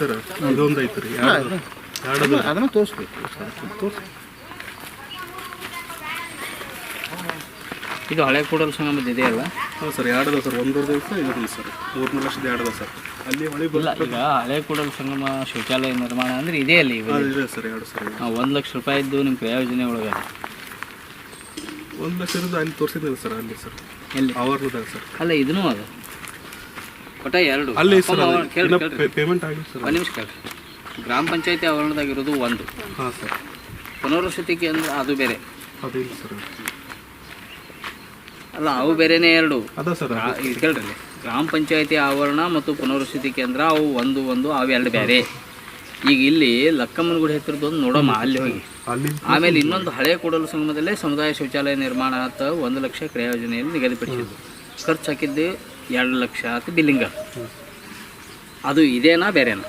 Sir ಇದೊಂದು ಐತೆ ರೀ ಅದನ್ನು ತೋರಿಸ್ಬೇಕು. ತೋರ್ಸಿ ಇದು ಹಳೆ ಕೂಡಲ ಸಂಗಮ ಇದೆಯಲ್ಲ ಹಾಂ ಸರ್ ಎರಡು ಅದಾವ ಸರ್ ಒಂದೊಂದು ದಿವಸ ಇದು ಸರ್. ಮೂರು ಲಕ್ಷದ ಎರಡು ಸರ್? ಅಲ್ಲಿ ಹೊಳಿ ಇಲ್ಲ ಈಗ ಹಳೆ ಕೂಡಲ ಸಂಗಮ ಶೌಚಾಲಯ ನಿರ್ಮಾಣ ಅಂದ್ರೆ ಇದೇ ಅಲ್ಲಿ ಇದೆ ಸರ್ ಎರಡು ಸರ್ ಒಂದು ಲಕ್ಷ ರೂಪಾಯಿ ಇದ್ದು ನಿಮ್ಮ ಪ್ರಯೋಜನೆ ಒಳಗ ಒಂದು ಲಕ್ಷ ಇರೋದು ಅಲ್ಲಿ ತೋರಿಸಿದ್ದೀನಿ ಸರ್ ಅಲ್ಲಿ ಸರ್. ಎಲ್ಲಿ? ಅವರ್ನದಾಗ ಸರ್. ಅಲ್ಲ ಇದನ್ನೂ ಅದು. ಒಟ್ಟ ಎರಡು. ಅಲ್ಲಿ ಅಪ್ಪ ಸರ್ ಮಾವ ಕೇಳ್ರಿ ಕೇಳ್ರಿ. ಪೇಮೆಂಟ್ ಆಗಿಲ್ಲ ಸರ್. ಒಂದು ನಿಮಿಷ ಕೇಳ್ರಿ. ಗ್ರಾಮ ಪಂಚಾಯತಿ ಆವರಣದಾಗಿರೋದು ಒಂದು. ಹಾಂ ಸರ್. ಪುನರ್ವಸತಿ ಕೇಂದ್ರ ಅದು ಬೇರೆ. ಅದಿಲ್ಲ ಸರ್. ಅಲ್ಲ ಅವು ಬೇರೆನೇ ಎರಡು. ಅದ ಸರ್ ಗ್ರಾ- ಇದು ಕೇಳ್ರಿ ಇಲ್ಲಿ. ಗ್ರಾಮ ಪಂಚಾಯತಿ ಆವರಣ ಮತ್ತು ಪುನರ್ವಸತಿ ಕೇಂದ್ರ ಅವು ಒಂದು ಒಂದು ಅವು ಎರಡು ಬೇರೆ. ಈಗ ಇಲ್ಲಿ ಲಕ್ಕಮ್ಮನಗುಡಿ ಹತ್ತಿರದ್ದು ಒಂದು ನೋಡಮ್ಮ ಅಲ್ಲಿ ಹೋಗಿ. ಅಲ್ಲಿ ಆಮೇಲೆ ಇನ್ನೊಂದು ಹಳೆ ಕೂಡಲು ಸಂಗಮದಲ್ಲೇ ಸಮುದಾಯ ಶೌಚಾಲಯ ನಿರ್ಮಾಣ ಅಂತ ಒಂದು ಲಕ್ಷ ಕ್ರಿಯಾ ಯೋಜನೆಯಲ್ಲಿ ನಿಗದಿಪಡಿಸಿದ್ದು. ಖರ್ಚು ಹಾಕಿದ್ದು ಎರಡು ಲಕ್ಷ ಅಂತ ಬಿಲ್ಲಿಂಗ್ ಅದು ಇದೇನಾ ಬೇರೆನಾ?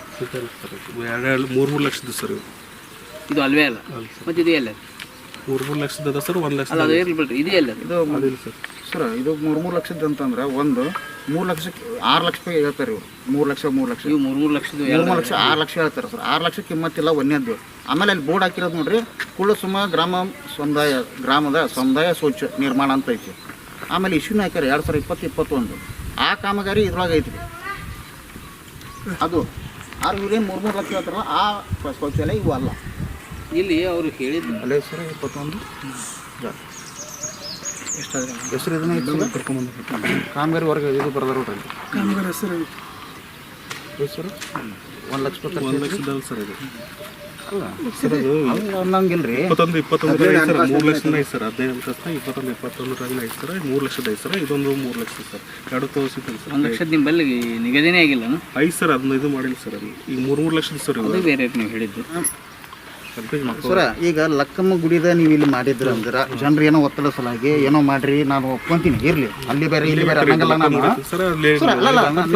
ಎರಡು ಎರಡು ಮೂರು ಮೂರು ಲಕ್ಷದ ಸರ್ ಇವು ಇದು ಅಲ್ವೇ ಅಲ್ಲ? ಮತ್ತು ಇದು ಎಲ್ಲ ಮೂರು ಮೂರು ಲಕ್ಷದ ಅದ ಸರ್ ಒಂದು ಲಕ್ಷ ಅಲ್ಲ ಅದು ಇರ್ಲಿ ಬಿಡ್ರಿ. ಇದು ಎಲ್ಲ ಇದು ಅದಿಲ್ಲ ಸರ್. ಸರ್ ಇದು ಮೂರು ಮೂರು ಲಕ್ಷದ ಅಂತಂದ್ರೆ ಒಂದು ಮೂರು ಲಕ್ಷಕ್ಕೆ ಆರು ಲಕ್ಷ ರೂಪಾಯಿ ಹೇಳ್ತಾರೆ ಇವರು. ಮೂರು ಲಕ್ಷ ಮೂರು ಲಕ್ಷ. ಇವು ಮೂರು ಮೂರು ಲಕ್ಷದ ಎರಡು ಮೂರು ಲಕ್ಷ ಆರು ಲಕ್ಷ ಹೇಳ್ತಾರೆ ಸರ್. ಆರು ಲಕ್ಷ ಕಿಮ್ಮತ್ತಿಲ್ಲ ಒಂದೇದ್ದು. ಆಮೇಲೆ ಅಲ್ಲಿ ಬೋರ್ಡ್ ಹಾಕಿರೋದು ನೋಡ್ರಿ ಕುಳ್ಳಸುಮ ಗ್ರಾಮ ಸಮುದಾಯ ಗ್ರಾಮದ ಸಮುದಾಯ ಸ್ವಚ್ಛ ನಿರ್ಮಾಣ ಅಂತ ಐತಿ. ಆಮೇಲೆ ಇಶ್ಯೂನ ಹಾಕ್ಯಾರ ಎರಡು ಸಾವಿರ ಇಪ್ಪತ್ತು ಇಪ್ಪತ್ತೊಂದು. ಆ ಕಾಮಗಾರಿ ಇದ್ರೊಳಗೆ ಐತ್ರಿ. ಅದು ಆರು ಇವ್ರೇನು ಮೂರು ಮೂರು ಲಕ್ಷ ಹೇಳ್ತಾರಲ್ಲ ಆ ಶೌಚಾಲಯ ಇವು ಅಲ್ಲ. ಇಲ್ಲಿ ಅವರು ಹೇಳಿದ್ದು. ಅಲ್ಲೇ ಸರ್ ಇಪ್ಪತ್ತೊಂದು? ಎಷ್ಟಾದ್ರೆ ಹೆಸರು ಇದನ್ನ ಇದನ್ನ ಕರ್ಕೊಂಬಂದು ಕಾಮಗಾರಿ ಹೊರಗೆ ಇದು ಬರ್ದಾರ ನೋಡ್ರಿ ಕಾಮಗಾರಿ ಹೆಸರು ಹೆಸರು? ಒಂದು ಲಕ್ಷ ಒಂದು ಲಕ್ಷದ ಸರ್ ಇದು. ಇಪ್ಪತ್ತೊಂದು ಇಪ್ಪತ್ತೊಂದು ಐತೆ ಸರ್ ಮೂರು ಲಕ್ಷದ ಐದು ಸರ್ ಹದಿನೈದು ಇಪ್ಪತ್ತೊಂದು ಸರ್ ಮೂರು ಲಕ್ಷದ ಸರ್ ಇದೊಂದು ಮೂರು ಲಕ್ಷ ಸರ್. ಎರಡು ತೋರಿಸಿದ್ದೀನಿ ಸರ್. ಒಂದು ಲಕ್ಷದ ನಿಮ್ಮಲ್ಲಿ ನಿಗದಿನೇ ಆಗಿಲ್ಲ ಐದು ಸರ್ ಅದನ್ನ ಇದು ಮಾಡಿಲ್ಲ ಸರ್ ಈ ಈಗ ಮೂರು ಮೂರು ಲಕ್ಷದ ಸರ್ ಬೇರೆ ನೀವು ಹೇಳಿದ್ದು. ಸರ ಈಗ ಲಕ್ಕಮ್ಮ ಗುಡಿದ ನೀವು ಇಲ್ಲಿ ಮಾಡಿದ್ರ ಅಂದ್ರ ಜನರು ಏನೋ ಒತ್ತಡ ಸಲಾಗಿ ಏನೋ ಮಾಡ್ರಿ ನಾನು ಒಪ್ಕೊಂತೀನಿ ಇರ್ಲಿ. ಅಲ್ಲಿ ಬೇರೆ ಇಲ್ಲಿ ಬೇರೆ ಅನ್ನಂಗಲ್ಲ ನಾನು.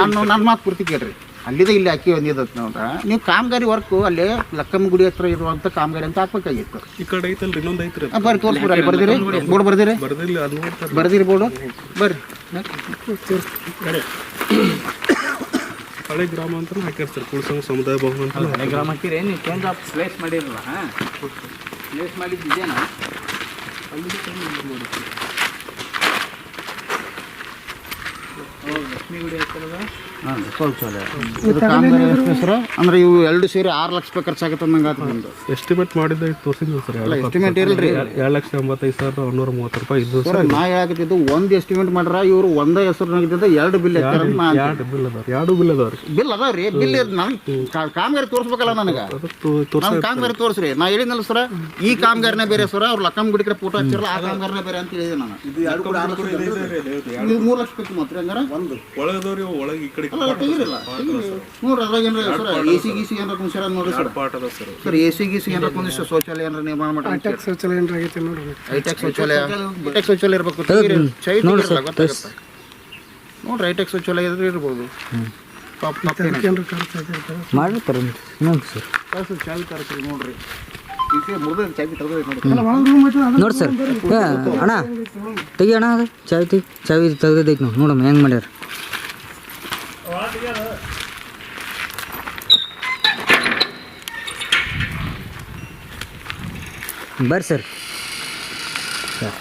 ನಾನು ನನ್ನ ಮಾತು ಪೂರ್ತಿ ಕೇಳ್ರಿ. ಅಲ್ಲಿದೆ ಇಲ್ಲಿ ಅಕ್ಕಿ ಒಂದಿದ್ದತ್ ನೋಡ್ರ. ನೀವು ಕಾಮಗಾರಿ ವರ್ಕು ಅಲ್ಲಿ ಲಕ್ಕಮ್ಮ ಗುಡಿ ಹತ್ರ ಇರುವಂತ ಕಾಮಗಾರಿ ಅಂತ ಹಾಕ್ಬೇಕಾಗಿತ್ತು. ಈ ಕಡೆ ಐತಲ್ರಿ ಇನ್ನೊಂದು ಐತ್ರಿ ಬರ್ರಿ ತೋರಿಸ್ಬಿಡ್ರಿ ಅಲ್ಲಿ ಬರ್ದಿರಿ. ಬೋರ್ಡ್ ಬರ್ದಿರಿ. ಬರ್ದಿಲ್ಲ ಅದು ಬರ್ದಿರಿ ಬೋರ್ಡು. ಬರ್ರಿ. ಹಳೆ ಗ್ರಾಮ ಅಂತ ಹಾಕ್ಯಾರ ಸರ್ ಕುಳಸಂಗ ಸಮುದಾಯ ಭವನ ಅಂತ ಹಳೆ ಗ್ರಾಮ ಹಾಕಿರಿ ನೀವು ಚೇಂಜ್ ಆಫ್ ಪ್ಲೇಸ್ ಮಾಡಿರಲ್ಲ ಹಾಂ? ಪ್ಲೇಸ್ ಮಾಡಿದ್ದು ಲಕ್ಷ್ಮಿ ಹೌದು ಲಕ್ಷ್ಮೀ ಗುಡಿ ಹತ್ತಿರದ ಹಾಂ ಶೌಚಾಲಯ ಇದು ಕಾಮಗಾರಿ ಎಷ್ಟು ಸರ ಅಂದ್ರೆ ಇವು ಎರಡು ಸೇರಿ ಆರು ಲಕ್ಷ ರೂಪಾಯಿ ಖರ್ಚಾಗತ್ತೆ ನಂಗೆ ಆತು ನಿಮ್ದು. ಎಸ್ಟಿಮೇಟ್ ಮಾಡಿದ ತೋರಿಸಿದ್ವಿ ಸರ್ ಅಲ್ಲ ಎಸ್ಟಿಮೇಟ್ ಇರಲ್ರಿ ಎರಡು ಲಕ್ಷ ಎಂಬತ್ತೈದು ಸಾವಿರದ ಒಂದೂರ ಮೂವತ್ತು ರೂಪಾಯಿ ಇದು ಸರ್ ನಾ ಹೇಳಕತ್ತಿದ್ದು ಒಂದು ಎಸ್ಟಿಮೇಟ್ ಮಾಡ್ರ ಇವರು ಒಂದೇ ಹೆಸರು ಎರಡು ಬಿಲ್ ಎತ್ತಾರ ಎರಡು ಬಿಲ್ ಅದಾವ ಎರಡು ಬಿಲ್ ಅದಾವ ರೀ ಬಿಲ್ ಅದಾವ ರೀ ಬಿಲ್ ನನಗೆ ಕಾ- ಕಾಮಗಾರಿ ತೋರಿಸ್ಬೇಕಲ್ಲ ನನಗೆ. ನನ್ ಕಾಮಗಾರಿ ತೋರಿಸ್ರಿ. ನಾ ಹೇಳಿದ್ನಲ್ಲ ಸರ್ ಈ ಕಾಮಗಾರಿನೇ ಬೇರೆ ಸರ್ ಅವ್ರು ಲಕ್ಕಂ ಗುಡಿ ಕಡೆ ಫೋಟೋ ಹಚ್ಚಿರಲ್ಲ ಆ ಕಾಮಗಾರಿನೇ ಬೇರೆ ಅಂತ ಹೇಳಿದೆ ನಾನು. ಇದು ಮೂರು ಲಕ್ಷ ಬೇಕು ಮಾತ್ರ ಹಂಗಾರ? ಒಂದು. ಒಳಗದವ್ರಿ ಒಳಗೆ ಈ ಕಡೆ ಅಲ್ಲ ತೆಗೀರಿಲ್ಲ ನೋಡ್ರಿ ಅದ್ರಾಗ ಏನ್ರ ಸರ್ ಎ ಸಿ ಗೀಸಿ ಏನಾರ ಕುಂಸಿರ ನೋಡಿ ಸರ್. ಅದ ಸರ್? ಸರ್ ಎ ಸಿ ಗೀಸಿ ಏನಾರ ಕುಂದಿಷ್ಟು ಶೌಚಾಲಯ ಏನಾರ ನಿರ್ಮಾಣ ಮಾಡಿ ಹೈಟೆಕ್ ಶೌಚಾಲಯ ಹೈಟೆಕ್ ಶೌಚಾಲಯ. ಹೈಟೆಕ್ ಶೌಚಾಲಯ ಇರ್ಬೇಕು. ತೆಗೀರಿ. ಚೈಟ್ ಇರಲ್ಲ, ಗೊತ್ತಾಗತ್ತೆ. ನೋಡ್ರಿ ಹೈಟೆಕ್ ಶೌಚಾಲಯ ಇದ್ರೆ ಇರ್ಬೋದು. ಪಾಪ ಮಾಡಿರ್ತಾರೆ ನೋಡಿ ಸರ್. ಚಾವಿ ನೋಡ್ರಿ. ತೆಗೆದು ನೋಡಿ ನೋಡಿ ಸರ್. ಅಣ್ಣ. ತೆಗಿ ಅಣ್ಣ ಅದು. ಚಾವಿ ತೆಗಿ ಚಾವಿ ತೆಗ್ದೈತಿ ನೋಡಿ ನೋಡಮ್ಮ ಹೆಂಗೆ ಮಾಡ್ಯಾರ? ಬರ್ರಿ ಸರ್ ಸರ್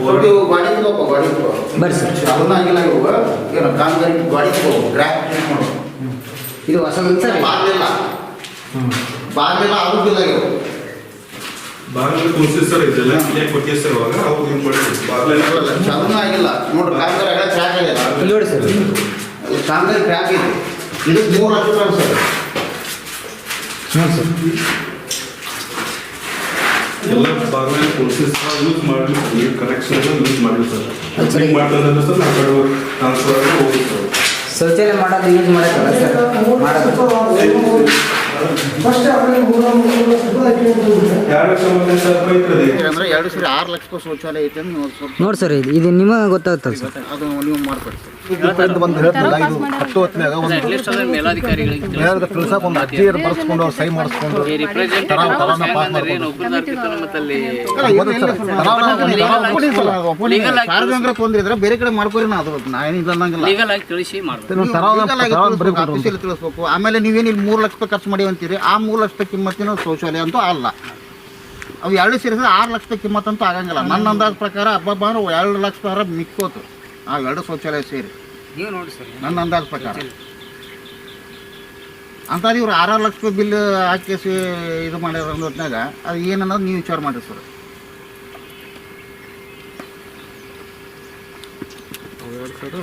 ನೋಡಿ, ಇವು ಗಾಡಿ ತಗೋಪ್ಪ, ಗಾಡಿ ತಗೋ. ಬರ್ರಿ ಸರ್ ಅದನ್ನ ಆಗಿಲ್ಲ ಇವು ಏನು ಕಾಮಗಾರಿ ಗಾಡಿ ತಗೋ ಗ್ರಾಫ್ ಪ್ರಿಂಟ್ ಮಾಡು ಇದು ಹೊಸ ಸರ್ ಬಾಗ್ಲಿಲ್ಲ ಬಾಗ್ಲಿಲ್ಲ ಅದು ಬಿಲ್ ಆಗ್ಯಾವ ಬಾಗಿಲು ಕುಂಸಿ ಸರ್ ಇದೆಲ್ಲ ಇಲ್ಲೇ ಕೊಟ್ಟಿಗೆ ಸರ್ ಅವಾಗ ಅವಾಗ ಏನು ಮಾಡಿದ್ವಿ ಬಾಗಿಲೆಲ್ಲ ಅದನ್ನ ಆಗಿಲ್ಲ. ನೋಡ್ರಿ ಕ್ರ್ಯಾಕ್ ನೋಡಿ ಸರ್. ಇದು ಕ್ರ್ಯಾಕ್ ಇದೆ. ಇದು ಮೂರು ಲಕ್ಷ ರೂಪಾಯಿ ಸರ್. ಹಾಂ ಸರ್. ಎಲ್ಲ ಬಾಗಿಲು ಕುಂಸಿ ಸರ್ ಯೂಸ್ ಮಾಡಲಿ ನೀರು ಕನೆಕ್ಷನ್ ಯೂಸ್ ಮಾಡಲಿ ಸರ್. ಚೆಕ್ ಮಾಡ್ತಂದ್ರೆ ಸರ್ ನಾವು ಕಡೆ ಟ್ರಾನ್ಸ್ಫರ್ ಆಗಿ ಹೋಗಿ ಸರ್. ಶೌಚಾಲಯ ಮಾಡೋದು ಯೂಸ್ ಮಾಡೋಕ್ಕಲ್ಲ ಸರ್. ಮಾಡೋದು. ಎರಡು ಸರಿ ಅಂದ್ರೆ ಎರಡು ಆರು ಲಕ್ಷ ಶೌಚಾಲಯ ಐತೆ ನೋಡಿ ಸರ್ ಇದು ಇದು ನಿಮಗೆ ಗೊತ್ತಾಗುತ್ತಲ್ಲ ಸರ್. ಅದು ನೀವು ಮಾಡ್ಕೊಡ್ತೀವಿ ಸರ್. ಬಂದು ಹೇಳ್ತಿಲ್ಲ ಇದು ಹತ್ತು ಹೊತ್ತಿನಾಗ ಒಂದು ಮೇಲಾಧಿಕಾರಿಗಳಿಗೆ ಒಂದು ಅರ್ಜಿಯರ್ ಬರ್ಸ್ಕೊಂಡು ಅವ್ರು ಮಾಡಿಸ್ಕೊಂಡು ಸಾರ್ವಜನಿಕರ ತೊಂದ್ರೆ ಇದ್ರೆ ಬೇರೆ ಕಡೆ ಮಾಡ್ಕೋರಿ ನಾ ಏನಿಲ್ಲ ಅನ್ನಂಗಿಲ್ಲ. ತಿಳಿಸ್ಬೇಕು, ಆಮೇಲೆ ನೀವೇನು ಇಲ್ಲಿ ಮೂರು ಲಕ್ಷ ರೂಪಾಯಿ ಖರ್ಚು ಮಾಡಿ ಅಂತೀರಿ? ಆ ಮೂರು ಲಕ್ಷ ರೂಪಾಯಿ ಕಿಮ್ಮತ್ತಿನ ಶೌಚಾಲಯ ಅಂತೂ ಅಲ್ಲ. ಅವು ಎರಡು ಸೇರಿಸಿದ್ರೆ ಆರು ಲಕ್ಷ ಕಿಮ್ಮತ್ತಂತೂ ಕಿಮ್ಮತ್ ಆಗಂಗಿಲ್ಲ. ನನ್ನ ಅಂದಾಜ್ ಪ್ರಕಾರ ಹಬ್ಬ ಬಂದ್ರೆ ಎರಡು ಲಕ್ಷ ಮಿಕ್ಕೋತು. ಆ ಎರಡು ಶೌಚಾಲಯ ಸೇರಿ. ನೀವು ನೋಡಿ ಸರ್. ನನ್ನ ಅಂದಾಜು ಪ್ರಕಾರ. ಅಂತಾರೆ ಇವ್ರು ಆರಾರು ಲಕ್ಷ ರೂಪಾಯಿ ಬಿಲ್ ಹಾಕಿಸಿ ಇದು ಮಾಡ್ಯಾರ ಹೊತ್ನಾಗ ಅದು ಏನನ್ನೋದು ನೀವು ವಿಚಾರ ಮಾಡಿರಿ ಸರ್.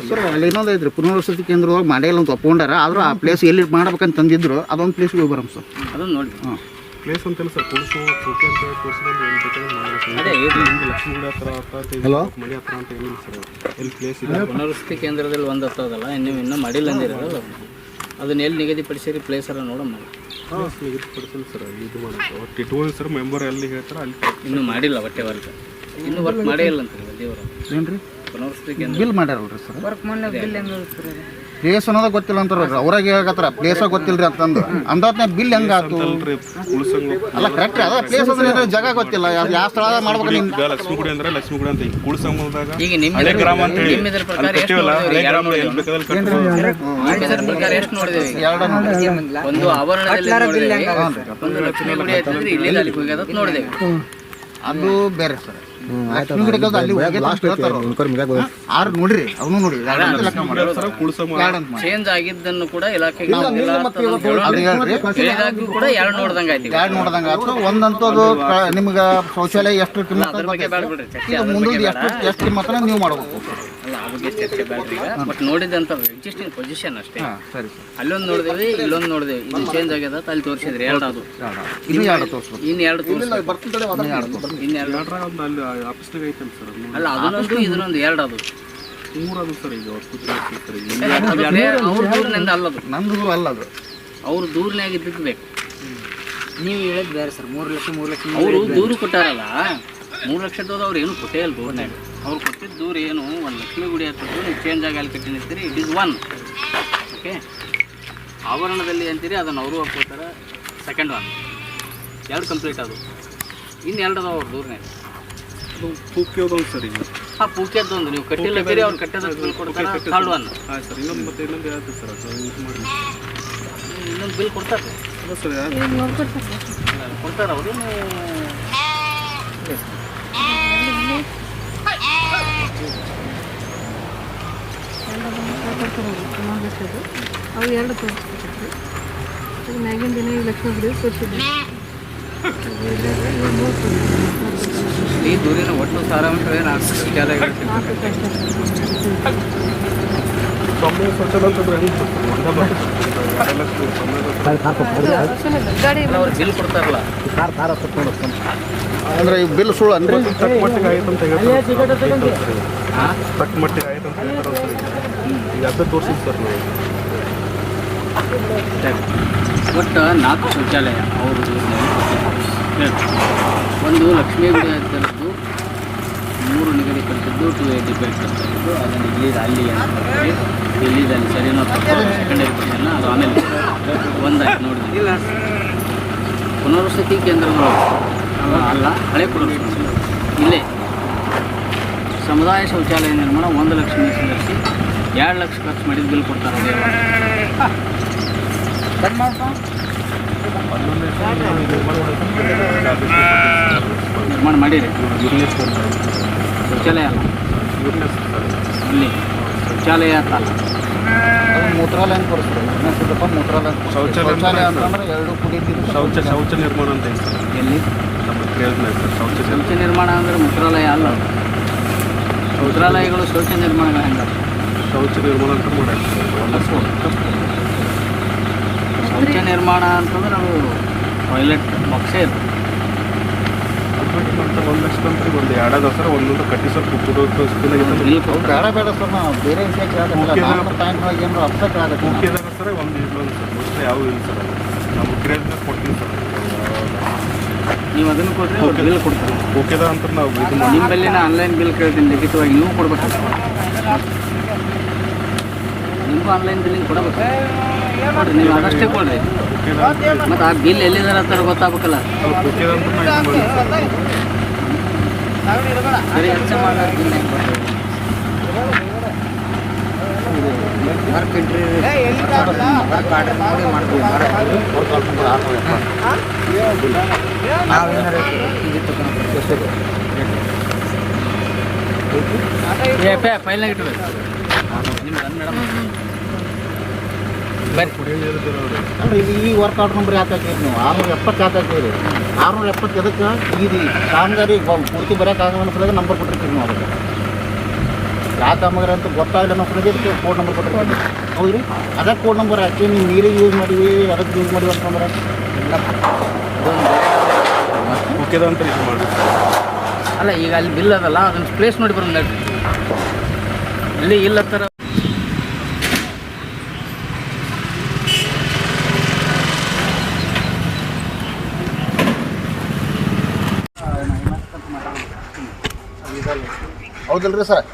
ಸರ್ ಅಲ್ಲಿ ಇನ್ನೊಂದು ಐತ್ರಿ ಪುನರ್ವಸತಿ ಕೇಂದ್ರದೊಳಗೆ ಮಾಡಿಲ್ಲ ಅಂತ ಒಪ್ಕೊಂಡಾರ ಆದ್ರೂ ಆ ಪ್ಲೇಸ್ ಎಲ್ಲಿ ಮಾಡ್ಬೇಕಂತ ತಂದಿದ್ರು ಅದೊಂದು ಪ್ಲೇಸ್ಗೆ ಹೋಗಿ ಬರಮ್ ಸರ್. ಅದನ್ನು ನೋಡಿ ಪ್ಲೇಸ್ ಅಂತಲ್ಲ ಸರ್ ಕುಡಿಸು ಕೋಟಿ ಅಂತ ತೋರಿಸಿದ್ರೆ ಏನು ಬೇಕಾದ್ರೆ ಮಾಡಬೇಕು ಅದೇ ಹೇಳ್ರಿ. ನಿಮ್ಗೆ ಲಕ್ಷ್ಮೀ ಗುಡಿ ಹತ್ರ ಹತ್ರ ಹಲೋ ಮನೆ ಹತ್ರ ಅಂತ ಏನಿಲ್ಲ ಸರ್. ಎಲ್ಲಿ ಪ್ಲೇಸ್ ಇದೆ? ಪುನರ್ವಸತಿ ಕೇಂದ್ರದಲ್ಲಿ ಒಂದು ಹತ್ತದಲ್ಲ ನೀವು ಇನ್ನೂ ಮಾಡಿಲ್ಲ ಅಂದಿರಲ್ಲ ಅದನ್ನ ಎಲ್ಲಿ ನಿಗದಿಪಡಿಸಿರಿ? ಪ್ಲೇಸ್ ಎಲ್ಲ ನೋಡಮ್ಮ ಪ್ಲೇಸ್ ನಿಗದಿಪಡಿಸಲ್ಲ ಸರ್ ಇದು ಮಾಡೋದು ಒಟ್ಟು ಇಟ್ಕೊಂಡು ಸರ್ ಮೆಂಬರ್ ಎಲ್ಲಿ ಹೇಳ್ತಾರೆ ಅಲ್ಲಿ ಇನ್ನೂ ಮಾಡಿಲ್ಲ ಹೊಟ್ಟೆ ವರ್ಕ್ ಇನ್ನೂ ವರ್ಕ್ ಮಾಡೇ ಇಲ್ಲ ಅಂತಾರೆ ದೇವರು. ಏನ್ರಿ? ಪುನರ್ವಸತಿ ಕೇಂದ್ರ. ಬಿಲ್ ಮಾಡ್ಯಾರಲ್ರಿ ಸರ್? ವರ್ಕ್ ಮಾಡೋ ಬಿಲ್ ಹೆಂಗೆ ಸರ್ ಪ್ಲೇಸ್ ಅನ್ನೋದ ಗೊತ್ತಿಲ್ಲ ಅಂತಾರ ಅವ್ರಾಗ ಹೇಳಕತ್ತಾರ ಪ್ಲೇಸ ಗೊತ್ತಿಲ್ರಿ ಅಂತಂದು ಅಂದಾತ್ನ ಬಿಲ್ ಹೆಂಗ ಆತು? ಅಲ್ಲ ಕರೆಕ್ಟ್ ಅದ ಪ್ಲೇಸ್ ಅಂದ್ರೆ ಜಾಗ ಗೊತ್ತಿಲ್ಲ. ಯಾವ ಸ್ಥಳ ಮಾಡ್ಬೇಕು ನಿಮ್ ಈಗ ಲಕ್ಷ್ಮೀ ಗುಡಿ ಅಂದ್ರೆ ಲಕ್ಷ್ಮೀಗುಡಿ ಅಂತ ಈಗ ಕುಳ್ಸಂಗದಾಗ ಈಗ ನಿಮ್ಮ ಹಳೆ ಗ್ರಾಮ ಅಂತ ಹೇಳಿ. ಎಷ್ಟು ಕಟ್ಟಿವಲ್ಲ ಹಳೆ ಗ್ರಾಮ ಎಲ್ಲಿ ಬೇಕಾದಲ್ಲಿ ಕಟ್ಬೋದು. ನಿಮ್ಮ ಇದ್ರ ಪ್ರಕಾರ ಎಷ್ಟು ನೋಡಿದೇವೆ. ಈಗ? ಎರಡು ನೋಡಿ ಒಂದು ಆವರಣದಲ್ಲಿ ಇಲ್ಲಿ ಅದು ಬೇರೆ ಸರ್. ಲಕ್ಷ್ಮೀ ಅಲ್ಲಿ ಹೋಗಿ. ಆರು ನೋಡ್ರಿ ಅವನು ನೋಡಿ ಎರಡು ಅಂತ ಲೆಕ್ಕ ಮಾಡಿ ಎರಡು ಅಂತ ಮಾಡಿ ಚೇಂಜ್ ಆಗಿದ್ದನ್ನು ಕೂಡ ಎರಡು ನೋಡ್ದಂಗ ಆಯ್ತು. ಎರಡು ನೋಡ್ದಂಗ ಆಯ್ತು ಒಂದಂತೂ ಅದು ನಿಮ್ಗೆ ಶೌಚಾಲಯ ಎಷ್ಟು ಮುಂದೆ ಎಷ್ಟು. ಎಷ್ಟು ನೀವು ಮಾಡ್ಬೇಕು. ಬಗ್ಗೆ ಚರ್ಚೆ ಬೇಡ ಈಗ. ಬಟ್ ನೋಡಿದಂತ ಎಕ್ಸಿಸ್ಟಿಂಗ್ ಪೊಸಿಷನ್ ಅಷ್ಟೇ. ಹಾಂ ಸರಿ ಸರ್. ಅಲ್ಲೊಂದು ನೋಡಿದೇವಿ ಇಲ್ಲೊಂದು ನೋಡಿದೇವಿ. ಇದು ಚೇಂಜ್ ಆಗ್ಯದ ಅಂತ ಅಲ್ಲಿ ತೋರಿಸಿದ್ರಿ ಎರಡು ಅದು. ಇನ್ನು ಎರಡು ಇನ್ನು ಎರಡು ಇನ್ನು ಎರಡು ಒಂದು ಅಲ್ಲಿ ಆಫೀಸ್ನಾಗ ಐತಲ್ಲ ಸರ್ ಅದು ಅಲ್ಲ ಅದನ್ನೊಂದು ಇದನ್ನೊಂದು ಎರಡು ಅದು. ಸರ್ ಈಗ ಅವ್ರ ದೂರಿನಿಂದ ಅಲ್ಲದು. ನಂದು ಅಲ್ಲ ಅದು. ಅವ್ರ ದೂರಿನಾಗ ಇದ್ದದ್ದು ಬೇಕು ನೀವು ಹೇಳಿದ್ ಬೇರೆ ಸರ್ ಮೂರು ಲಕ್ಷ ಮೂರು ಲಕ್ಷ ಅವರು ದೂರು ಕೊಟ್ಟಾರಲ್ಲ ಮೂರು ಲಕ್ಷದ ಅವ್ರು ಏನು ಕೊಟ್ಟೇ ಇಲ್ಲ ದೂರ್ನಾಗ ಅವ್ರು ಕೊಟ್ಟಿದ್ದ ದೂರ ಏನು? ಒಂದು ಲಕ್ಷ್ಮೀ ಗುಡಿ ಹತ್ತಿದ್ದು ನೀವು ಚೇಂಜ್ ಆಗಿ ಅಲ್ಲಿ ಕಟ್ಟಿ ನಿಂತೀರಿ ಇಟ್ ಇಸ್ ಒನ್ ಓಕೆ ಆವರಣದಲ್ಲಿ ಅಂತೀರಿ ಅದನ್ನು ಅವರು ಹಾಕೋತಾರೆ ಸೆಕೆಂಡ್ ಒನ್ ಎರಡು ಕಂಪ್ಲೀಟ್ ಅದು. ಇನ್ನು ಎರಡು ಅದಾವ ಅವ್ರ ದೂರನಾಗ ಅದು ಪೂಕ್ಯೋದೊಂದು ಸರ್ ಈಗ ಹಾಂ ಪೂಕ್ಯದ್ದು. ಒಂದು ನೀವು ಕಟ್ಟಿಲ್ಲ ಬೇರೆ ಅವ್ರು ಕಟ್ಟದ ಬಿಲ್ ಕೊಡ್ತಾರೆ. ಥರ್ಡ್ ಒನ್ ಹಾಂ ಸರ್. ಇನ್ನೊಂದು ಮತ್ತೆ ಇನ್ನೊಂದು ಯಾವ್ದು ಸರ್ ಅದು? ಇದು ಮಾಡಿ ಇನ್ನೊಂದು ಬಿಲ್ ಕೊಡ್ತಾರೆ. ಸರ್ ಕೊಡ್ತಾರೆ. ಅವರು. ಅವು ಎರಡು ತೋರಿಸ್ಬೇಕಿತ್ತು ಅದು ಮ್ಯಾಗಿನ ದಿನ ಈಗ ಲಕ್ಷ್ಮೀ ಗುಡಿ ತೋರಿಸಿದ್ವಿ ಈ ದೂರಿನ ಒಟ್ಟು ಸರ್ ಬಿಲ್ ಕೊಡ್ತಾರಲ್ಲ. ಅಂದ್ರೆ ಈ ಬಿಲ್ ಸುಳ್ಳು ಅಂದ್ರೆ ತಕ್ಕ ಮಟ್ಟಿಗೆ ಆಯ್ತು ಅಂತ ಹೇಳ್ತಾರೆ. ತಕ್ಕ ಮಟ್ಟಿಗೆ ಆಯ್ತು ಅಂತ ಹೇಳ್ತಾರೆ. ಅದೇ ತೋರಿಸಿದ್ದು ಸರ್ ನಾವು. ಒಟ್ಟು ನಾಲ್ಕು ಶೌಚಾಲಯ ಅವರು ಒಂದು ಲಕ್ಷ್ಮೀ ಅಂತದ್ದು ಮೂರು ನಿಗದಿಪಡಿಸಿದ್ದು ಟು ಏಯ್ಟಿ ಫೈವ್ ಇದ್ದು ಅದನ್ನು ಇಲ್ಲಿದೆ ಅಲ್ಲಿ ಅಂತ ಬರ್ತೀವಿ. ಇಲ್ಲಿದೆ ಅಲ್ಲಿ ಸರಿ ಸೆಕೆಂಡರಿ ಪೊಸಿಷನ್ ಅದು ಆಮೇಲೆ ಒಂದಾಯ್ತು ನೋಡಿದ್ವಿ. ಪುನರ್ವಸತಿ ಕೇಂದ್ರಗಳು ಅಲ್ಲ ಅಲ್ಲ ಹಳೆ ಪುನರ್ವಸತಿ. ಇಲ್ಲೇ ಸಮುದಾಯ ಶೌಚಾಲಯ ನಿರ್ಮಾಣ ಒಂದು ಲಕ್ಷ ಮೀಸಲಿರಿಸಿ ಎರಡು ಲಕ್ಷ ಖರ್ಚು ಮಾಡಿದ ಬಿಲ್ ಕೊಡ್ತಾರೆ ನಿರ್ಮಾಣ ಮಾಡಿರಿ. ಶೌಚಾಲಯ ಅಲ್ಲ. ಅಲ್ಲಿ. ಶೌಚಾಲಯ ಅಂತ ಅಲ್ಲ. ಮೂತ್ರಾಲಯ ಅಂತ ತೋರಿಸ್ತಾರೆ ಇನ್ನೊಂದು ಮೂತ್ರಾಲಯ ಅಂತ ಶೌಚಾಲಯ ಅಂತಂದ್ರೆ ಎರಡು ಕುಡಿತಿದ್ದು ಶೌಚ ಶೌಚ ನಿರ್ಮಾಣ ಅಂತ ಎಲ್ಲಿ? ಶೌಚ ಶೌಚ ನಿರ್ಮಾಣ ಅಂದ್ರೆ ಮೂತ್ರಾಲಯ ಅಲ್ಲ. ಮೂತ್ರಾಲಯಗಳು ಶೌಚ ನಿರ್ಮಾಣಗಳು ಹೆಂಗ ಶೌಚ ನಿರ್ಮಾಣ ಅಂತ ಶೌಚ ನಿರ್ಮಾಣ ಅಂತಂದ್ರೆ ನಾವು ಟಾಯ್ಲೆಟ್ ಬಾಕ್ಸೇ ಇರ್ತದೆ ಅಂತ ಒಂದು ಲಕ್ಷ ಅಂತ ಒಂದು ಎರಡದ ಸರ್ ಒಂದೊಂದು ಕಟ್ಟಿ ಸರ್ ಕುಕ್ಕುದು ಸ್ಪಿನಾಗಿತ್ತು ಬಿಲ್ ಅವು ಬೇಡ ಬೇಡ ಸರ್ ನಾವು ಬೇರೆ ಟೈಮ್ನಾಗ ಮುಖ್ಯದಾಗ ಸರ್ ಒಂದು ಇಲ್ಲೊಂದು ಸರ್ ಮೋಸ್ಟ್ಲಿ ಯಾವ ಇಲ್ಲ ಸರ್ ನಾವು ಕೊಡ್ತೀವಿ ಸರ್. ನೀವು ಅದನ್ನು ಕೊಟ್ಟರೆ ಅವ್ರು ಬಿಲ್ ಕೊಡ್ತಾರೆ. ಓಕೆದ ಅಂತ ನಾವು ನಿಮ್ಮಲ್ಲಿ ಆನ್ಲೈನ್ ಬಿಲ್ ಕೇಳ್ತೀನಿ. ಲಿಖಿತವಾಗಿ ನೀವು ಕೊಡ್ಬೇಕಾಗ್ತದೆ ನಿಮಗೂ ಆನ್ಲೈನ್ ಬಿಲ್ಲಿಂಗ್ ಕೊಡಬೇಕು? ನೋಡಿರಿ ನೀವು ಅದಷ್ಟೇ ಕೊಡ್ರಿ. ಮತ್ತು ಆ ಬಿಲ್ ಎಲ್ಲಿದಾರ ಅಂತ ಗೊತ್ತಾಗಬೇಕಲ್ಲ. ಸರಿ ಹೆಚ್ಚು ಫೈಲ್ನಾಗ ಇಟ್ಬೇಕು ನಿಮ್ಗೆ ಮೇಡಮ್. ಅಲ್ರಿ ಇದು ಈ ವರ್ಕ್ ಔಟ್ ನಂಬರ್ ಯಾಕೆ ನೀವು ಆರ್ನೂರ ಎಪ್ಪತ್ತು ಯಾಕೆ ಆರ್ನೂರ ಆರುನೂರ ಎಪ್ಪತ್ತು ಎದಕ್ಕೆ? ಇದು ಕಾಮಗಾರಿ ಪೂರ್ತಿ ಬರೋಕ್ಕಾಗಲ್ಲ ಅನ್ನೋ ನಂಬರ್ ಕೊಟ್ಟಿರ್ತೀವಿ ನಾವು ಅದಕ್ಕೆ. ಯಾವ ಕಾಮಗಾರಿ ಅಂತ ಗೊತ್ತಾಗಲ್ಲ ಅನ್ನೋ ಸಲುವಾಗಿ ಕೋಡ್ ನಂಬರ್ ಕೊಟ್ಟಿರ್ತೀವಿ ಹೌದ್ರಿ? ಅದೇ ಕೋಡ್ ನಂಬರ್ ಹಾಕಿ ನೀವು ನೀರಿಗೆ ಯೂಸ್ ಮಾಡಿವಿ ಅದಕ್ಕೆ ಯೂಸ್ ಮಾಡಿವಿ ಅಂತಂದ್ರೆ ಮುಖ್ಯದ ಅಂತ ಇದು ಮಾಡಿ ಅಲ್ಲ ಈಗ ಅಲ್ಲಿ ಬಿಲ್ ಅದಲ್ಲ ಅದನ್ನ ಪ್ಲೇಸ್ ನೋಡಿ ಬರೋಣ. ನಡ್ರಿ ಇಲ್ಲಿ ಇಲ್ಲ ಥರ ಹೌದಲ್ರಿ ಸರ್?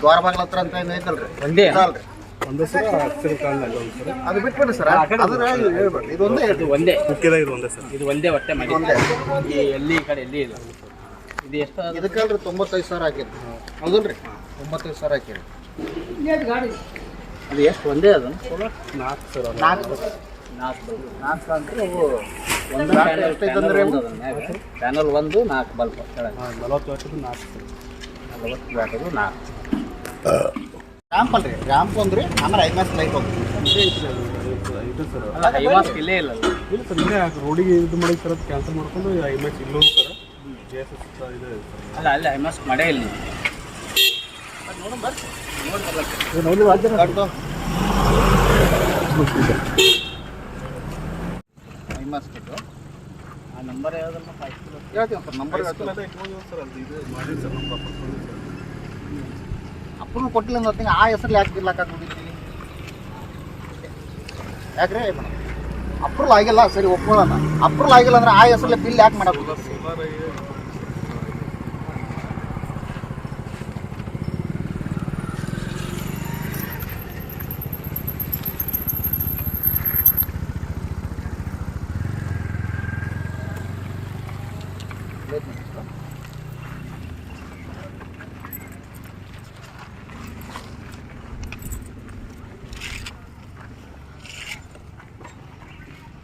ದ್ವಾರ ಬಾಗಿಲ ಹತ್ರ ಅಂತ ಏನು ಐತಲ್ರಿ? ಒಂದೇ? ಇದಲ್ರಿ ಒಂದೇ ಸರ್ ಅಕ್ಷರ ಕಾಲದಲ್ಲಿ ಒಂದು ಸರ್. ಅದು ಬಿಟ್ಬಿಡ್ರಿ ಸರ್. ಅದ್ರ ಹೇಳ್ಬೇಡ್ರಿ. ಇದು ಒಂದೇ ಇದು ಒಂದೇ. ಮುಖ್ಯದ ಇದು ಒಂದೇ ಸರ್. ಇದು ಒಂದೇ ಹೊಟ್ಟೆ ಮಾಡಿ ಈ ಎಲ್ಲಿ ಈ ಕಡೆ ಎಲ್ಲಿ ಇದೆ? ಇದು ಎಷ್ಟು? ಇದಕ್ಕಲ್ರಿ ತೊಂಬತ್ತೈದು ಸಾವಿರ ಹಾಕಿರಿ ಹೌದಲ್ರಿ? ತೊಂಬತ್ತೈದು ಸಾವಿರ ಹಾಕಿರಿ ಅದು ಎಷ್ಟು? ಒಂದೇ ಅದು? ನಾಲ್ಕು ಸರ್ ಅದು. ನಾಲ್ಕು. ನಾಲ್ಕು. ನಾಲ್ಕು ಅಂದ್ರೆ ಒಂದು ಪ್ಯಾನಲ್ ಅಂದ್ರೆ ಒಂದು ಒಂದು ನಾಲ್ಕು ಹಾಂ ನಲವತ್ತು ವರ್ಷದ ನಾಲ್ಕು ಸರ್ ನಲವತ್ತು ವ್ಯಾಟದು ನಾಲ್ಕು. ರ್ಯಾಂಪ್ ಅಲ್ರಿ ರ್ಯಾಂಪ್ ಅಂದ್ರಿ ಆಮೇಲೆ ಐದು ಮ್ಯಾಚ್ ಲೈಟ್ ಹೋಗ್ತೀವಿ ಇದು ಸರ್ ಇಲ್ಲೇ ಇಲ್ಲ ಅಲ್ಲ. ಇಲ್ಲ ಸರ್ ಇಲ್ಲೇ ರೋಡಿಗೆ ಇದು ಮಾಡಿ ಸರ್ ಅದು ಕ್ಯಾನ್ಸಲ್ ಮಾಡ್ಕೊಂಡು ಐ ಮ್ಯಾಚ್ ಇಲ್ಲೊಂದು ಸರ್. ಜೆ ಎಸ್ ಎಸ್ ಇದೆ ಸರ್. ಅಲ್ಲ ಅಲ್ಲಿ ಮಾಡೇ ಇಲ್ಲ ನೋಡಿ ಬರ್ರಿ. ನೋಡಿ ನಂಬರ್ ಯಾವುದಲ್ಲ ಹೇಳ್ತೀನಿ ಸರ್ ನಂಬರ್ ಹೇಳ್ತೀನಿ ಸರ್ ಅದು ಇದು ಮಾಡಿ ಸರ್ ನಮ್ಮ ವಾಪಸ್ ಅಪ್ರೂವಲ್ ಕೊಟ್ಟಿಲ್ಲ ಅಂದ್ರೆ ಆ ಹೆಸರು ಯಾಕೆ ಹೋಗಿರ್ತೀವಿ ಯಾಕ್ರಿ? ಅಪ್ರೂವಲ್ ಆಗಿಲ್ಲ ಸರಿ ಒಪ್ಕೊಳ್ಳೋಣ. ಅಪ್ರೂವಲ್ ಆಗಿಲ್ಲ ಅಂದ್ರೆ ಆ ಹೆಸರಲ್ಲಿ ಬಿಲ್ ಯಾಕೆ ಮಾಡಬೇಕು ಹೋಗಿರ್ತೀವಿ ಸೋಲಾರ್ ಆಗಿ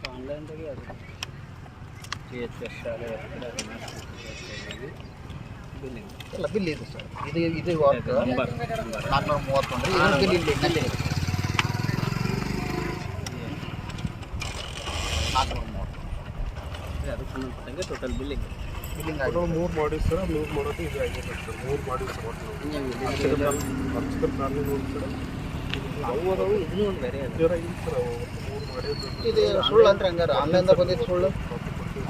ಆನ್ಲೈನ್ದಾಗೆ ಅದು ಟಿ ಎಚ್ ಎಸ್ ಶಾಲೆ ಬಿಲ್ಲಿಂಗ್ ಇಲ್ಲ ಬಿಲ್ ಇದೆ ಇದು ನಂಬರ್ ನಾಲ್ಕುನೂರ ಮೂವತ್ತೊಂದು. ಇಲ್ಲಿ ಇದೆ ನಾಲ್ಕುನೂರ ಮೂವತ್ತು ಟೋಟಲ್ ಬಿಲ್ಲಿಂಗ್ ಮೂರು ಮಾಡಿ ಸರ್ ಮೂರು ಮಾಡೋದು ಇದು ಆಗಿದೆ ಸರ್ ಮೂರು ಮಾಡಿ ಸರ್ ಕಾಲನಿ ನೋಡಿ ಸರ್ ಅವು ಅದಾವು ಇದನ್ನೂ ಒಂದು ಬೇರೆ ಸರ್ ಅವು. ಮೂರು ಇದು ಸುಳ್ಳು ಅಂದ್ರೆ ಹಂಗಾರೆ ಆನ್ಲೈನ್ದಾಗ ಬಂದಿದ್ದು ಸುಳ್ಳು?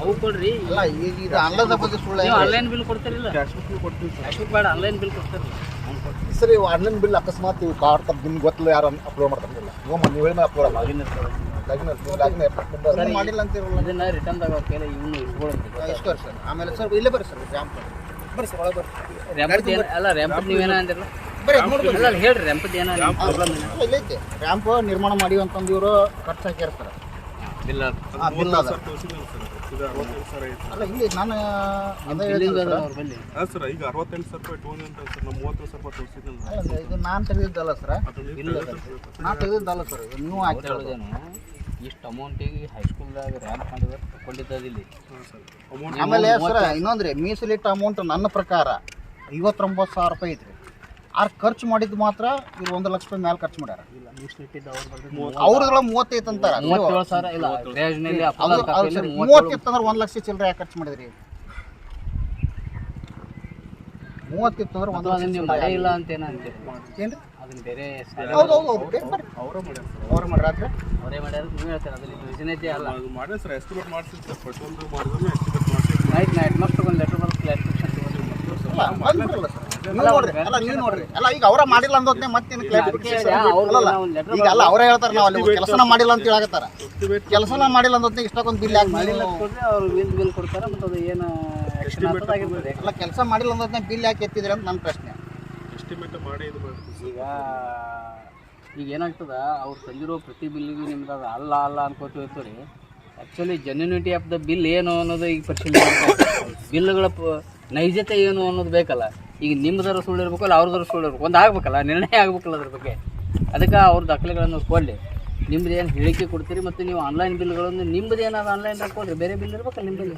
ಅವು ಕೊಡ್ರಿ. ಇಲ್ಲ ಈಗ ಇದು ಆನ್ಲೈನ್ ಬಗ್ಗೆ ಸುಳ್ಳು ನೀವು ಆನ್ಲೈನ್ ಬಿಲ್ ಕೊಡ್ತಾರಿಲ್ಲ? ಕ್ಯಾಶ್ ಬುಕ್ ಕೊಡ್ತೀವಿ ಸರ್. ಅಷ್ಟು ಬೇಡ ಆನ್ಲೈನ್ ಬಿಲ್ ಕೊಡ್ತಾರಲ್ಲ. ಸರಿ ಆನ್ಲೈನ್ ಬಿಲ್ ಅಕಸ್ಮಾತ್ ಇವು ಕಾರ್ಡ್ ತಪ್ಪು ನಿಮ್ಗೆ ಗೊತ್ತಿಲ್ಲ ಯಾರು ಅಪ್ಲೋಡ್ ಮಾಡ್ತಾರಿಲ್ಲ ಇವಾಗ ನೀವು ಹೇಳಿ ಅಪ್ಲೋಡ್ ಲಾಗಿನ್ ಲಾಗಿನ್ ಮಾಡಿಲ್ಲ ಅಂತಿರಲ್ಲ ಇದನ್ನ ರಿಟರ್ನ್ದಾಗ ಅವ್ರ ಕೈಲಿ ಇವನು ಇಸ್ಕೊಳ್ಳೋದು ಇಸ್ಕೋರಿ ಸರ್ ಆಮೇಲೆ ಸರ್ ಇಲ್ಲೇ ಬರ್ರಿ ಸರ್ ರ್ಯಾಂಪ್ ಬರ್ರಿ ಸರ್ ಒಳಗೆ ಬರ್ರಿ. ರ್ಯಾಂಪದ್ ಅಲ್ಲ ರ್ಯಾಂಪ್ ನೀವೇನ ಅಂದಿರಲ್ಲ? ಹೇಳ್ರಿ ರ್ಯಾಂಪದ್ ಏನೋ ಪ್ರಾಬ್ಲಮ್ ಏನೋ ಇಲ್ಲೇ ಐತೆ. ರ್ಯಾಂಪ್ ನಿರ್ಮಾಣ ಮಾಡಿ ಅಂತಂದು ಇವರು ಖರ್ಚು ಹಾಕಿರ್ತಾರೆ ಸರ್ ಬಿಲ್ ಹಾಂ ಬಿಲ್ ಸರ್ ತೋರಿಸಿಲ್ಲ ಸರ್. ಇದು ಅರವತ್ತೆಂಟು ಸಾವಿರ ಐತೆ. ಅಲ್ಲ ಇಲ್ಲಿ ನಾನು ಅದೇ ಸರ್ ಅವ್ರ ಬಲ್ಲಿ ಹಾಂ ಸರ್ ಈಗ ಅರವತ್ತೆಂಟು ಸಾವಿರ ರೂಪಾಯಿ ಟೋನ್ ಅಂತ ಸರ್ ನಾವು ಮೂವತ್ತು ಸಾವಿರ ರೂಪಾಯಿ ತೋರಿಸಿದ್ನಲ್ಲ ಅಲ್ಲ, ಇದು ನಾನು ತೆಗೆದಿದ್ದಲ್ಲ ಸರ್. ಅದು ನೀವು ಇಲ್ಲ ತೆಗೆದು ಸರ್. ನಾನು ತೆಗೆದಿದ್ದಲ್ಲ ಸರ್ ಇದು ನೀವು ಹೇಳೋದೇನು ಇಷ್ಟು ಅಮೌಂಟಿಗೆ ಹೈಸ್ಕೂಲ್ದಾಗ ರ್ಯಾಂಪ್ ಮಾಡಿದ್ರೆ ಹಾಂ ಸರ್ ಅಮೌಂಟ್ ಆಮೇಲೆ ಸರ್ ಇನ್ನೊಂದ್ರಿ ಮೀಸಲಿಟ್ಟ ಅಮೌಂಟ್ ನನ್ನ ಪ್ರಕಾರ ಐವತ್ತೊಂಬತ್ತು ಸಾವಿರ ರೂಪಾಯಿ ಐತ್ರಿ. ಆರ್ ಖರ್ಚು ಮಾಡಿದ್ದು ಮಾತ್ರ ಇವ್ರು ಒಂದು ಲಕ್ಷ ರೂಪಾಯಿ ಮೇಲೆ ಖರ್ಚು ಮಾಡ್ಯಾರ. ಇಲ್ಲ ಮೀಸಲಿಟ್ಟಿದ್ದು ಅವ್ರ ಬಲ್ಲಿ ಅವ್ರದ್ರೊಳಗೆ ಮೂವತ್ತೈತೆ ಅಂತಾರ. ಮೂವತ್ತಿತ್ತು ಅಂದ್ರೆ ಒಂದು ಲಕ್ಷ ಚಿಲ್ಲರೆ ಯಾಕೆ ಖರ್ಚು ಮಾಡಿದ್ರಿ? ಮೂವತ್ತಿತ್ತು ಅಂದ್ರೆ ಒಂದು ಲಕ್ಷ ಇಲ್ಲ ಅಂತ ಏನೋ ಅಂತೀರಿ ಏನ್ರಿ? ಅದನ್ನ ಬೇರೆ ಹೌದು ಹೌದು ಬರ್ರಿ ಅವರೇ ಮಾಡ್ಯಾರ ಅವ್ರು ಮಾಡ್ರಾತ್ರಿ ಅವರೇ ಮಾಡ್ಯಾರ ನೀವು ಹೇಳ್ತಾರೆ ಅದ್ರಲ್ಲಿ ಅಲ್ಲ. ಅದು ಮಾಡ್ಯಾರ ಸರ್ ಎಸ್ಟಿಮೇಟ್ ಮಾಡ್ಸಿ ಪೆಟ್ರೋಲ್ ಮಾಡಿದ್ರೆ ಎಸ್ಟಿಮೇಟ್ ನೈಟ್ ನೈಟ್ ಮಸ್ಟ್ ಒಂದು ಲೆಟರ್ ಕ್ಲಾರಿಫಿಕೇಶನ್ ಸರ್. ನೀವು ನೋಡ್ರಿ. ಅಲ್ಲ ನೀವು ನೋಡ್ರಿ. ಅಲ್ಲ ಈಗ ಅವರ ಮಾಡಿಲ್ಲ ಅಂದೋದ್ನೆ ಮತ್ತೇನು ಈಗ ಅಲ್ಲ ಅವರೇ ಹೇಳ್ತಾರೆ ನಾವು ಅಲ್ಲಿ ಕೆಲಸನ ಮಾಡಿಲ್ಲ ಅಂತ ಹೇಳಕತ್ತಾರ. ಕೆಲಸನ ಮಾಡಿಲ್ಲ ಅಂದೋದ್ನೆ ಇಷ್ಟಕ್ಕೊಂದು ಬಿಲ್ ಯಾಕೆ ಮಾಡಿಲ್ಲ ಅವ್ರು ಬಿಲ್ ಬಿಲ್ ಕೊಡ್ತಾರೆ ಮತ್ತು ಅದು ಏನು ಅಲ್ಲ ಕೆಲಸ ಮಾಡಿಲ್ಲ ಅಂದೋದ್ನೆ ಬಿಲ್ ಯಾಕೆ ಎತ್ತಿದ್ರಿ ಅಂತ ನನ್ನ ಪ್ರಶ್ನೆ. ಎಸ್ಟಿಮೇಟ್ ಮಾಡಿ ಇದು ಈಗ ಈಗ ಏನಾಗ್ತದ ಅವ್ರು ತಂದಿರೋ ಪ್ರತಿ ಬಿಲ್ಲಿಗೂ ನಿಮ್ದು ಅದು ಅಲ್ಲ ಅಲ್ಲ ಅನ್ಕೋತೀವಿ actually actually genuinity of the bill ಏನು ಅನ್ನೋದು ಈಗ ಪರಿಶೀಲನೆ ಬಿಲ್ಗಳ ಪ ನೈಜತೆ ಏನು ಅನ್ನೋದು ಬೇಕಲ್ಲ. ಈಗ ನಿಮ್ಮದರ ಸುಳ್ಳು ಇರ್ಬೇಕಲ್ಲ ಅವ್ರದರ ಸುಳ್ಳು ಇರ್ಬೇಕು. ಒಂದು ಆಗ್ಬೇಕಲ್ಲ, ನಿರ್ಣಯ ಆಗ್ಬೇಕಲ್ಲ ಅದ್ರ ಬಗ್ಗೆ. ಅದಕ್ಕೆ ಅವ್ರ ದಾಖಲೆಗಳನ್ನು ಕೊಡಲಿ. ನಿಮ್ಮದೇನು ಹೇಳಿಕೆ ಕೊಡ್ತೀರಿ ಮತ್ತು ನೀವು ಆನ್ಲೈನ್ ಬಿಲ್ಗಳನ್ನು ನಿಮ್ಮದೇನಾದ್ರು ಆನ್ಲೈನ್ ಕೊಡ್ರಿ ಬೇರೆ ಬಿಲ್ ಇರ್ಬೇಕಲ್ಲ ನಿಮ್ಮ ಬಿಲ್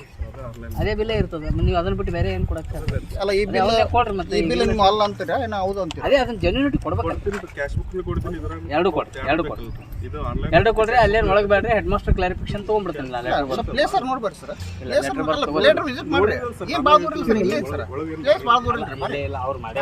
ಅದೇ ಬಿಲ್ಲೇ ಇರ್ತದೆ. ನೀವು ಅದನ್ನ ಬಿಟ್ಟು ಬೇರೆ ಏನು ಕೊಡಕ್ಕೆ ಅಲ್ಲ ಈ ಬಿಲ್ ಕೊಡ್ರಿ ಮತ್ತೆ ಈ ಬಿಲ್ ನಿಮ್ಮ ಅಲ್ಲ ಅಂತೀರಾ? ಏನೋ ಹೌದು ಅಂತೀರಾ? ಅದೇ ಅದನ್ನ ಜೆನ್ಯೂನಿಟಿ ಕೊಡ್ಬೇಕು. ಕ್ಯಾಶ್ ಬುಕ್ ಕೊಡ್ತೀನಿ ಇದ್ರಾಗ ಎರಡು ಕೊಡ್ರಿ ಎರಡು ಕೊಡ್ರಿ ಇದು ಆನ್ಲೈನ್ ಎರಡು ಕೊಡ್ರಿ ಅಲ್ಲೇನು ಒಳಗೆ ಬೇಡ್ರಿ ಹೆಡ್ ಮಾಸ್ಟರ್ ಕ್ಲಾರಿಫಿಕೇಶನ್ ತಗೊಂಡ್ಬಿಡ್ತೀನಿ ನಾನು. ಲೆಟರ್ ಸ್ವಲ್ಪ ಪ್ಲೇಸರ್ ನೋಡ್ಬೇಡಿ ಸರ್. ಬರ್ದು ತಗೊಳ್ಳಿ. ಲೇಟರ್ ವಿಸಿಟ್ ಮಾಡಿ ಏನು ಭಾಳ ದೂರ ಇಲ್ಲ ಸರ್ ಇಲ್ಲೇ ಸರ್. ಪ್ಲೇಸ್ ಭಾಳ ದೂರ. ಇಲ್ಲ ಅವ್ರು ಮಾಡಿ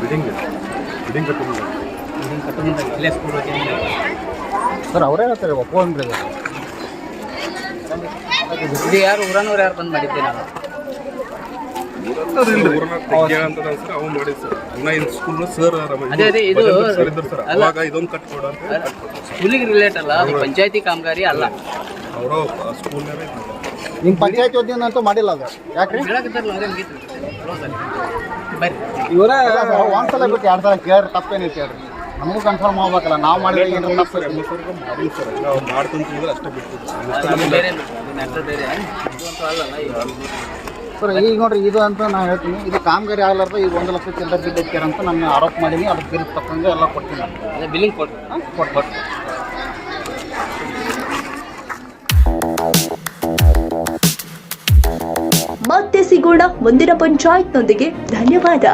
ಬಿಡಿಂಗ್ ಬಿಡಿಂಗ್ ಕಟ್ಟಿಲ್ಲ ಇಲ್ಲೇ ಸ್ಕೂಲ್ ಸರ್ ಅವರೇ ಹೇಳ್ತಾರೆ ಇದು. ಇದು ಯಾರು ಊರನವ್ರು ಯಾರು ಬಂದು ಮಾಡಿದ್ದೆ? ನಾನು ಸ್ಕೂಲಿಗೆ ರಿಲೇಟ್ ಅಲ್ಲ ಅದು ಪಂಚಾಯತಿ ಕಾಮಗಾರಿ ಅಲ್ಲ. ನಿಮ್ಮ ಪಂಚಾಯತ್ ವತಿಯಿಂದ ಅಂತೂ ಮಾಡಿಲ್ಲ ಅದು. ಯಾಕ್ರಿ? ಇವರೇ ಒಂದ್ಸಲ ಬಿಟ್ಟು ಎರಡು ಸಲ ಕೇಳ್ರಿ ತಪ್ಪೇನೈತೆ ಹೇಳ್ರಿ. ನಮಗೂ ಕನ್ಫರ್ಮ್ ಆಗ್ಬೇಕಲ್ಲ ನಾವು ಮಾಡಿದ್ರೆ ಅಷ್ಟೇ ಬಿಟ್ಟು ಸರ್ ಈಗ ನೋಡ್ರಿ ಇದು ಅಂತ ನಾ ಹೇಳ್ತೀನಿ. ಇದು ಕಾಮಗಾರಿ ಆಗ್ಲಾರ್ದ ಈಗ ಒಂದು ಲಕ್ಷ ಚಿಲ್ಲರೆ ಬಿಲ್ ಅಂತ ನಾನು ಆರೋಪ ಮಾಡೀನಿ. ಅದಕ್ಕೆ ಬಿಲ್ ತಕ್ಕಂಗೆ ಎಲ್ಲ ಕೊಡ್ತೀನಿ. ನಾನು. ಅದೇ ಬಿಲ್ಲಿಂಗ್ ಕೊಟ್ಟು ಕೊಟ್ಟು ಮತ್ತೆ ಸಿಗೋಣ ಮುಂದಿನ ಪಂಚಾಯತ್ನೊಂದಿಗೆ. ಧನ್ಯವಾದ.